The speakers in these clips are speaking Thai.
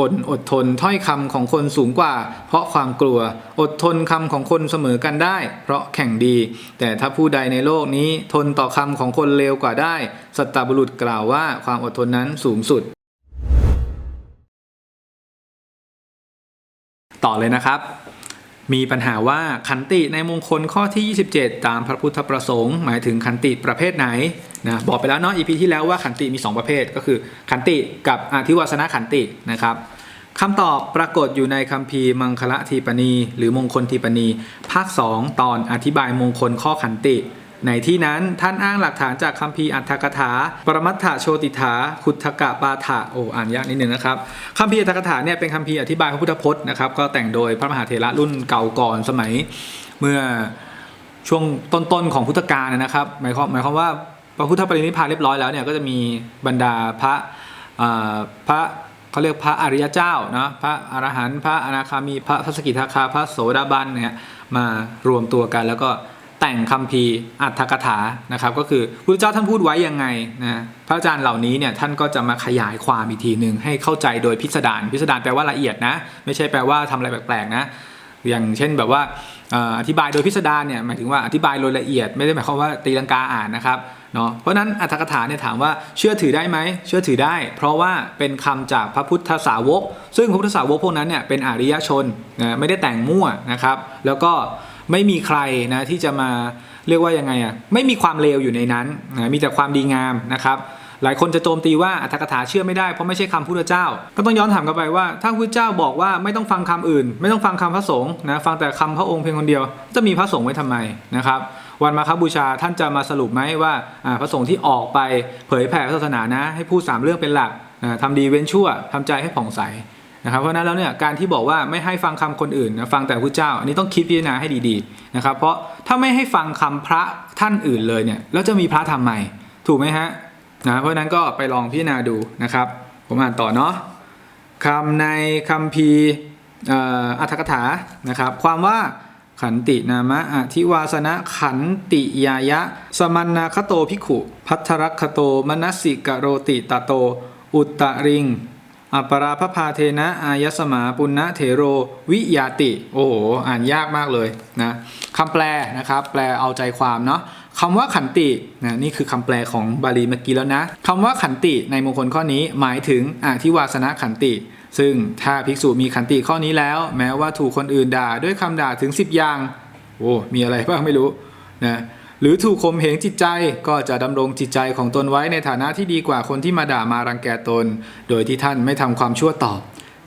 คนอดทนถ้อยคำของคนสูงกว่า เพราะความกลัว อดทนคำของคนเสมอกันได้ เพราะแข่งดี แต่ถ้าผู้ใดในโลกนี้ทนต่อคำของคนเลวกว่าได้ สัตบุรุษกล่าวว่าความอดทนนั้นสูงสุด ต่อเลยนะครับ มีปัญหาว่าขันติในมงคลข้อที่ 27 ตามพระพุทธประสงค์ หมายถึงขันติประเภทไหนนะบอกไปแล้วเนาะอีพีที่แล้วว่าขันติมี 2 ประเภท ก็คือขันติกับอธิวาสนาขันตินะครับคำตอบปรากฏอยู่ในคัมภีร์มังคละทีปณี หรือมงคลทีปณี ภาค 2 ตอนอธิบายมงคลข้อขันติ ในที่นั้นท่านอ้างหลักฐานจากคัมภีร์อัฏฐกถา ปรมัตถโชติถาขุทธกะปาถะโอ้อ่านยากนิดนึงนะครับคัมภีร์อัฏฐกถาเนี่ยเป็นคัมภีร์อธิบายพระพุทธพจน์นะครับก็แต่งโดยพระมหาเถระรุ่นเก่าก่อนสมัยเมื่อช่วงต้นๆของพุทธกาลนะครับหมายความหมายความว่าพระพุทธปรินิพพานเรียบร้อยแล้วเนี่ยก็จะมีบรรดาพระพระเขาเรียกพระอริยเจ้านะพระอรหันต์พระอนาคามีพระพระสกิทาคาพระโสดาบันเนี่ยมารวมตัวกันแล้วก็ แต่งคำพีอัตถกถานะครับก็คือพระเจ้าท่านพูดไว้ยังไงนะพระอาจารย์เหล่านี้เนี่ยท่านก็จะมาขยายความอีกทีหนึ่งให้เข้าใจโดยพิสดารพิสดารแปลว่าละเอียดนะไม่ใช่แปลว่าทำอะไรแปลกๆนะอย่างเช่นแบบว่าอธิบายโดยพิสดารเนี่ยหมายถึงว่าอธิบายโดยละเอียดไม่ได้หมายความว่าตีลังกาอ่านนะครับเนาะเพราะนั้นอัตถกถาเนี่ยถามว่าเชื่อถือได้ไหมเชื่อถือได้ เพราะว่าเป็นคำจากพระพุทธสาวก ซึ่งพระพุทธสาวกพวกนั้นเนี่ยเป็นอริยชนนะไม่ได้แต่งมั่วนะครับ แล้วก็ ไม่มีใครนะที่จะมาเรียกว่ายังไงอะไม่มีความเลวอยู่ในนั้นนะมีแต่ความดีงามนะครับ หลายคนจะโจมตีว่าอัตถกถาเชื่อไม่ได้เพราะไม่ใช่คำพุทธเจ้า ก็ต้องย้อนถามกลับไปว่า ถ้าพุทธเจ้าบอกว่าไม่ต้องฟังคำอื่น ไม่ต้องฟังคำพระสงฆ์นะฟังแต่คำพระองค์เพียงคนเดียว จะมีพระสงฆ์ไว้ทำไมนะครับวันมาคบูชาท่านจะมาสรุปไหมว่าพระสงฆ์ที่ออกไปเผยแผ่ศาสนานะ ให้พูดสามเรื่องเป็นหลักอ่าทำดีเว้นชั่วทำใจให้ผ่องใส นะครับเพราะนั้นแล้วเนี่ยการที่บอกว่าไม่ให้ฟังคำคนอื่นนะฟังแต่พระเจ้า อันนี้ต้องคิดพิจารณาให้ดีๆนะครับ เพราะถ้าไม่ให้ฟังคำพระท่านอื่นเลยเนี่ยแล้วจะมีพระทำไมถูกไหมฮะนะเพราะนั้นก็ไปลองพิจารณาดูนะครับ ผมอ่านต่อเนาะคำในคำพีอัตถกถานะครับ ความว่าขันตินามะอธิวาสนะขันติยายะ สมันนาคโตภิกขุ พัทรคโตมนัสสิกโรติตะโต อุตตริง อัปราพพาเทนะ อายสมาปุณณเถโร วิยาติ โอ้โห อ่านยากมากเลยนะคำแปลนะครับ แปลเอาใจความเนาะคำว่าขันตินะนี่คือคำแปลของบาลีเมื่อกี้แล้วนะคำว่าขันติในมงคลข้อนี้หมายถึงอธิวาสนะขันติ ซึ่งถ้าภิกษุมีขันติข้อนี้แล้ว แม้ว่าถูกคนอื่นด่าด้วยคำด่าถึง 10 อย่าง โอ้ มีอะไรบ้างไม่รู้นะ หรือถูกข่มเหงจิตใจก็จะดำรงจิตใจของตนไว้ในฐานะที่ดีกว่าคนที่มาด่ามารังแกตน โดยที่ท่านไม่ทำความชั่วตอบ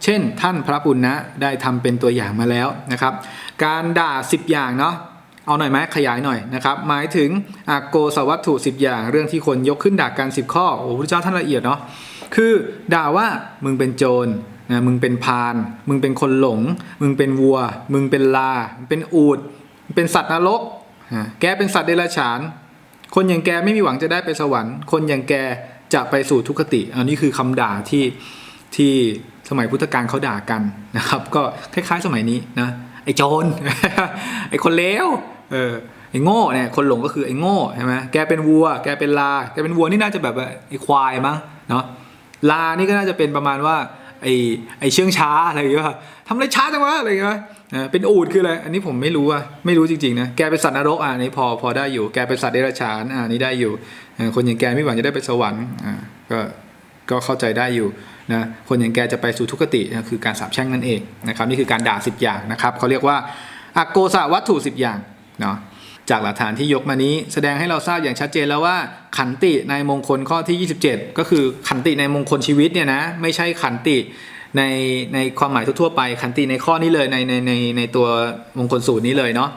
เช่น ท่านพระปุณณะได้ทำเป็นตัวอย่างมาแล้วนะครับ การด่า 10 อย่างเนาะเอาหน่อยไหมขยายหน่อยนะครับ หมายถึงอโกสวัตถุ 10 อย่าง เรื่องที่คนยกขึ้นด่ากัน 10 ข้อโอ้พระเจ้าท่านละเอียดเนาะคือด่าว่ามึงเป็นโจรนะมึงเป็นพาน มึงเป็นคนหลง มึงเป็นวัว มึงเป็นลา เป็นอูดเป็นสัตว์นรก แกเป็นสัตว์เดรัจฉาน คนอย่างแกไม่มีหวังจะได้ไปสวรรค์ คนอย่างแกจะไปสู่ทุกขติ อันนี้คือคำด่าที่ที่สมัยพุทธกาลเขาด่ากันนะครับ ก็คล้ายๆสมัยนี้นะไอ้โจรไอ้คนเลวเออไอ้โง่เนี่ยคนหลงก็คือไอ้โง่ใช่ไหมแกเป็นวัว แกเป็นลาแกเป็นวัวนี่น่าจะแบบไอ้ควายมั้งเนาะลานี่ก็น่าจะเป็นประมาณว่าไอ้ไอ้เชื่องช้าอะไรอย่างเงี้ยทำอะไรช้าจังวะอะไรอย่างเงี้ย นะเป็นอูดคืออะไรอันนี้ผมไม่รู้อะไม่รู้จริงๆนะแกเป็นสัตว์นรกอะนี้พอพอได้อยู่แกเป็นสัตว์เดรัจฉานอ่านี่ได้อยู่คนอย่างแกไม่หวังจะได้ไปสวรรค์อ่าก็ก็เข้าใจได้อยู่นะคนอย่างแกจะไปสู่ทุกขตินะคือการสาปแช่งนั่นเองนะครับนี่คือการด่า 10 อย่างนะครับเขาเรียกว่าอโกสาวัตถุ 10 อย่างเนาะจากหลักฐานที่ยกมานี้ แสดงให้เราทราบอย่างชัดเจนแล้วว่า ขันติในมงคลข้อที่ 27 ก็คือขันติในมงคลชีวิตเนี่ยนะไม่ใช่ขันติ ในในความหมายทั่วๆไปขันติในข้อนี้เลยในในในในตัวมงคลสูตรนี้เลยเนาะ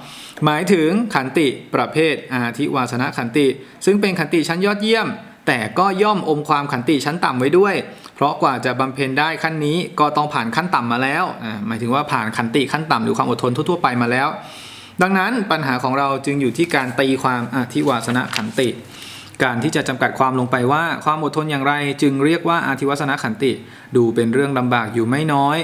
หมายถึงขันติประเภทอาทิวาสนะขันติ ซึ่งเป็นขันติชั้นยอดเยี่ยม แต่ก็ย่อมอมความขันติชั้นต่ำไว้ด้วย เพราะกว่าจะบำเพ็ญได้ขั้นนี้ก็ต้องผ่านขั้นต่ำมาแล้วหมายถึงว่าผ่านขันติขั้นต่ำหรือความอดทนทั่วๆไปมาแล้ว ดังนั้นปัญหาของเราจึงอยู่ที่การตีความอธิวาสนะขันติ การที่จะจำกัดความลงไปว่าความอดทนอย่างไร จึงเรียกว่าอาธิวาสนขันติ ดูเป็นเรื่องลำบากอยู่ไม่น้อย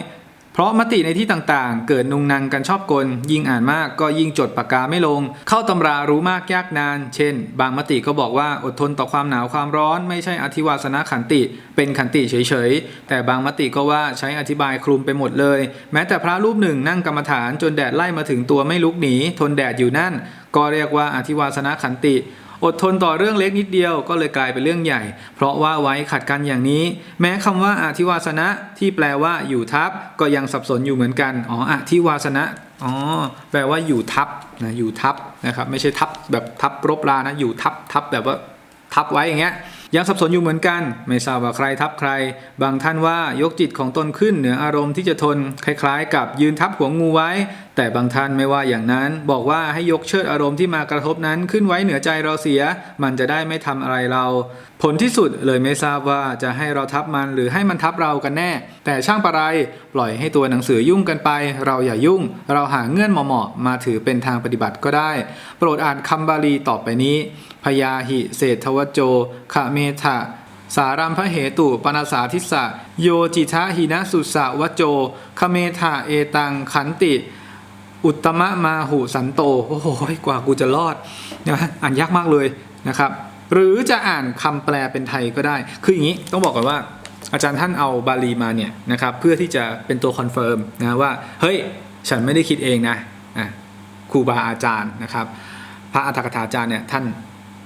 เพราะมติในที่ต่างๆ เกิดนุงนังกันชอบกล ยิ่งอ่านมากก็ยิ่งจดปากกาไม่ลง เข้าตำรารู้มากยากนาน เช่น บางมติก็บอกว่าอดทนต่อความหนาวความร้อน ไม่ใช่อธิวาสนะขันติ เป็นขันติเฉยๆ แต่บางมติก็ว่าใช้อธิบายคลุมไปหมดเลย แม้แต่พระรูปหนึ่งนั่งกรรมฐานจนแดดไล่มาถึงตัวไม่ลุกหนีทนแดดอยู่นั่น ก็เรียกว่าอธิวาสนะขันติ อดทนต่อเรื่องเล็กนิดเดียวก็เลยกลายเป็นเรื่องใหญ่ เพราะว่าไว้ขัดกันอย่างนี้ แม้คำว่าอธิวาสนะที่แปลว่าอยู่ทับก็ยังสับสนอยู่เหมือนกันอ๋ออธิวาสนะอ๋อแปลว่าอยู่ทับนะอยู่ทับนะครับไม่ใช่ทับแบบทับรบรานะอยู่ทับทับแบบว่าทับไว้อย่างเงี้ย ยังสับสนอยู่เหมือนกัน ไม่ทราบว่าใครทับใคร บางท่านว่ายกจิตของตนขึ้นเหนืออารมณ์ที่จะทน คล้ายๆ กับยืนทับหัวงูไว้ แต่บางท่านไม่ว่าอย่างนั้น บอกว่าให้ยกเชิดอารมณ์ที่มากระทบนั้นขึ้นไว้เหนือใจเราเสีย มันจะได้ไม่ทำอะไรเรา ผลที่สุดเลยไม่ทราบว่าจะให้เราทับมันหรือให้มันทับเรากันแน่ แต่ช่างประไรปล่อยให้ตัวหนังสือยุ่งกันไป เราอย่ายุ่ง เราหาเงื่อนเหมาะๆมาถือเป็นทางปฏิบัติก็ได้ โปรดอ่านคำบาลีต่อไปนี้ พยาหิเศรษฐวโจขะเมทะสารัมพระเหตุปนาสาทิสะโยจิทะหินะสุสะวโจคเมทะเอตังขันติ อุตมะมาหุสันโต โอ้โหกว่ากูจะรอดนะอ่านยากมากเลยนะครับ หรือจะอ่านคำแปลเป็นไทยก็ได้ คืออย่างนี้ต้องบอกก่อนว่า อาจารย์ท่านเอาบาลีมาเนี่ยนะครับเพื่อที่จะเป็นตัวคอนเฟิร์มนะว่า เฮ้ย ฉันไม่ได้คิดเองนะอะครูบาอาจารย์นะครับ พระอัฏฐกถาจารย์เนี่ยท่าน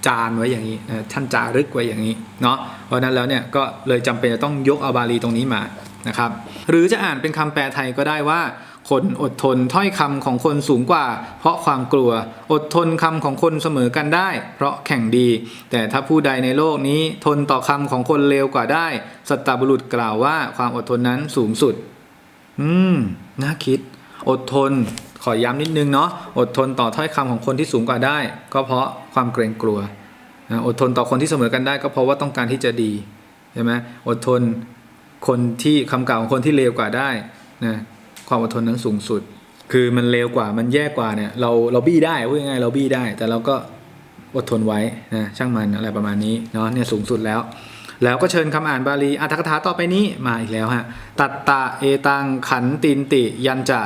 จารไว้อย่างนี้นะท่านจารึกไว้อย่างนี้เนาะเพราะนั้นแล้วเนี่ยก็เลยจำเป็นจะต้องยกเอาบาลีตรงนี้มานะครับ หรือจะอ่านเป็นคำแปลไทยก็ได้ว่า คนอดทนถ้อยคำของคนสูงกว่า เพราะความกลัวอดทนคำของคนเสมอกันได้ เพราะแข่งดี แต่ถ้าผู้ใดในโลกนี้ทนต่อคำของคนเลวกว่าได้ สัตตบุรุษกล่าวว่าความอดทนนั้นสูงสุด อืมน่าคิด อดทน ขอย้ำนิดนึงเนาะอดทนต่อถ้อยคำของคนที่สูงกว่าได้ ก็เพราะความเกรงกลัวอดทนต่อคนที่เสมอกันได้ ก็เพราะว่าต้องการที่จะดีใช่ไหมอดทนคนที่คำกล่าวของคนที่เลวกว่าได้นะความอดทนนั้นสูงสุด คือมันเลวกว่ามันแย่กว่าเนี่ยเราเราบี้ได้พูดง่ายเราบี้ได้ แต่เราก็อดทนไว้นะช่างมันอะไรประมาณนี้เนาะเนี่ยสูงสุดแล้ว แล้วก็เชิญคำอ่านบาลีอัตถกถาต่อไปนี้มาอีกแล้วฮะตัตตะเอตังขันตินติ ยันจะ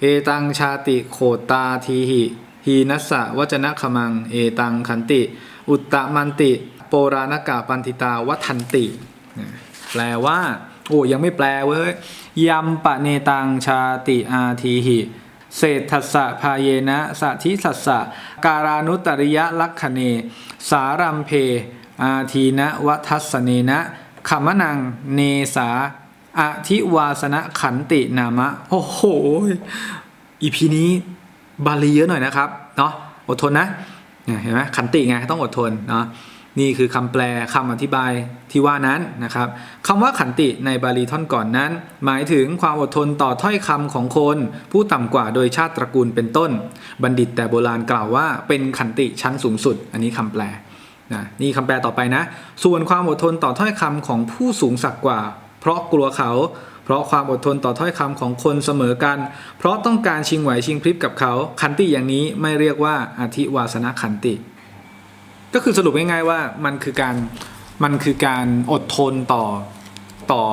เอตังชาติโขตาทีหิหีนัสสะวจนะขมัง เอตังขันติ อุตตะมันติ โปรานกะปันติตาวัทันติ แปลว่า โอ้ยังไม่แปลเว้ยยัมปะเนตังชาติอาทีหิเศรษฐสะพาเยนะสัทิสัสสะการานุตริยลักขเน สารัมเพ อาทีนะวัทสเนนะขมนังเนสา อธิวาสนะขันตินามะ โอ้โห อีพีนี้บาลีเยอะหน่อยนะครับ เนาะอดทนนะ เห็นไหมขันติไงต้องอดทนเนาะนี่คือคำแปลคำอธิบายที่ว่านั้นนะครับคำว่าขันติในบาลีท่อนก่อนนั้น หมายถึงความอดทนต่อถ้อยคำของคน ผู้ต่ำกว่าโดยชาติตระกูลเป็นต้น บัณฑิตแต่โบราณกล่าวว่าเป็นขันติชั้นสูงสุด อันนี้คำแปลนะนี่คำแปลต่อไปนะ ส่วนความอดทนต่อถ้อยคำของผู้สูงศักดิ์กว่า เพราะกลัวเขา เพราะความอดทนต่อถ้อยคำของคนเสมอกัน เพราะต้องการชิงไหวชิงพริบกับเขา ขันติอย่างนี้ไม่เรียกว่าอธิวาสนาขันติ ก็คือสรุปง่ายๆว่ามันคือการมันคือการอดทนต่อต่อ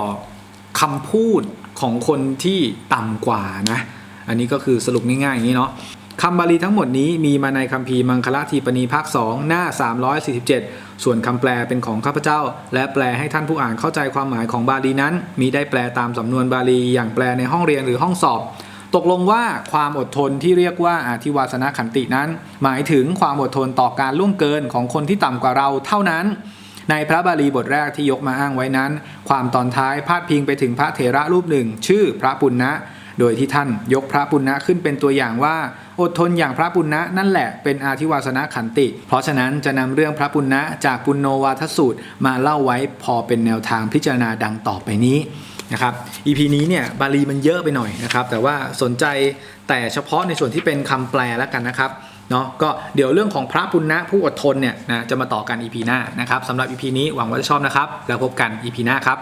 คำพูดของคนที่ต่ำกว่านะ อันนี้ก็คือสรุปง่ายๆอย่างนี้เนาะ คำบาลีทั้งหมดนี้มีมาในคัมภีร์มังคละทีปณีภาค2หน้า 347 ส่วนคำแปลเป็นของข้าพเจ้า และแปลให้ท่านผู้อ่านเข้าใจความหมายของบาลีนั้น มีได้แปลตามสำนวนบาลีอย่างแปลในห้องเรียนหรือห้องสอบ ตกลงว่าความอดทนที่เรียกว่าอาธิวาสนาขันตินั้น หมายถึงความอดทนต่อการล่วงเกินของคนที่ต่ำกว่าเราเท่านั้นในพระบาลีบทแรกที่ยกมาอ้างไว้นั้น ความตอนท้ายพาดพิงไปถึงพระเถระรูปหนึ่ง ชื่อพระปุณณะโดยที่ท่านยกพระปุณณะขึ้นเป็นตัวอย่างว่า อดทนอย่างพระปุณณะนั่นแหละเป็นอาธิวาสนาขันติ เพราะฉะนั้นจะนำเรื่องพระปุณณะจากปุณโนวาทสูตรมาเล่าไว้พอเป็นแนวทางพิจารณาดังต่อไปนี้นะครับ EP นี้เนี่ยบาลีมันเยอะไปหน่อยนะครับ แต่ว่าสนใจแต่เฉพาะในส่วนที่เป็นคำแปลแล้วกันนะครับเนาะก็เดี๋ยวเรื่องของพระปุณณะผู้อดทนเนี่ยนะจะมาต่อกัน EP หน้านะครับสำหรับ EP นี้หวังว่าจะชอบนะครับ แล้วพบกัน EP หน้าครับ